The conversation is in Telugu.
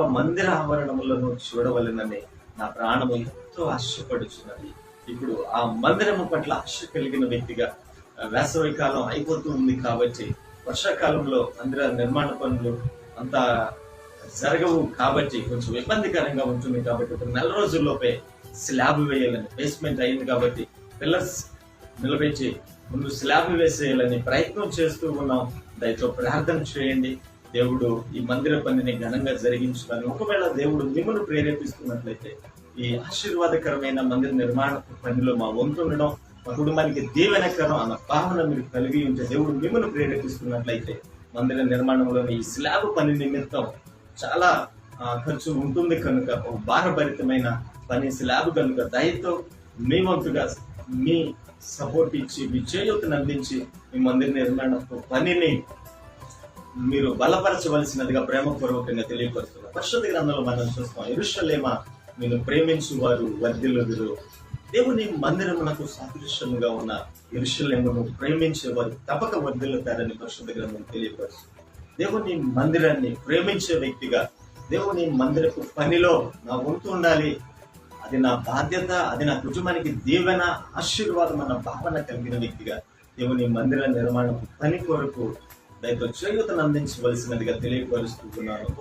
మందిర ఆవరణములను చూడవలెనని నా ప్రాణము ఎంతో ఆశపడుచున్నది. ఇప్పుడు ఆ మందిరము పట్ల ఆశ కలిగిన వ్యక్తిగా వేసవి కాలం అయిపోతూ ఉంది కాబట్టి వర్షాకాలంలో మందిర నిర్మాణ పనులు అంత జరగవు కాబట్టి కొంచెం ఇబ్బందికరంగా ఉంటుంది కాబట్టి ఒక నెల రోజుల్లోపే స్లాబ్ వేయాలని బేస్మెంట్ అయింది కాబట్టి పిల్లర్స్ నిలబెట్టి ముందు స్లాబ్ వేసేయాలని ప్రయత్నం చేస్తూ ఉన్నాం. దయతో ప్రార్థన చేయండి. దేవుడు ఈ మందిర పనిని ఘనంగా జరిగించుకొని ఒకవేళ దేవుడు మిమ్మల్ని ప్రేరేపిస్తున్నట్లయితే ఈ ఆశీర్వాదకరమైన మందిర నిర్మాణ పనిలో మా వంతు ఉండడం మా కుటుంబానికి దీవెనకరం అన్న భావన మీరు కలిగి ఉంటే దేవుడు మిమ్మల్ని ప్రేరేపిస్తున్నట్లయితే మందిర నిర్మాణంలోని ఈ స్లాబ్ పని నిమిత్తం చాలా ఖర్చు ఉంటుంది కనుక ఒక భారభరితమైన పని స్లాబ్ కనుక దయతో మీ వంతుగా మీ సపోర్ట్ ఇచ్చి మీ చేయూతను అందించి మీ మందిర నిర్మాణ పనిని మీరు బలపరచవలసినదిగా ప్రేమపూర్వకంగా తెలియపరుస్తున్నారు పరిశుద్ధ గ్రంథంలో మనం చూస్తాం ఇరుషలేమ నేను ప్రేమించు వారు వర్ధిల్లుదురు. దేవుని మందిరమునకు సాదృశ్యముగా ఉన్న ఇరుషలేమును ప్రేమించేవారు తప్పక వర్ధిల్లుతారని పరిశుద్ధ గ్రంథం తెలియపరుస్తుంది. దేవుని మందిరాన్ని ప్రేమించే వ్యక్తిగా దేవుని మందిరపు పనిలో నా వంతు ఉండాలి. అది నా బాధ్యత అది నా కుటుంబానికి దీవెన ఆశీర్వాదం అన్న భావన కలిగిన వ్యక్తిగా దేవుని మందిర నిర్మాణం పని కొరకు దయతో చేయూతను అందించవలసినదిగా తెలియపరుస్తున్నాను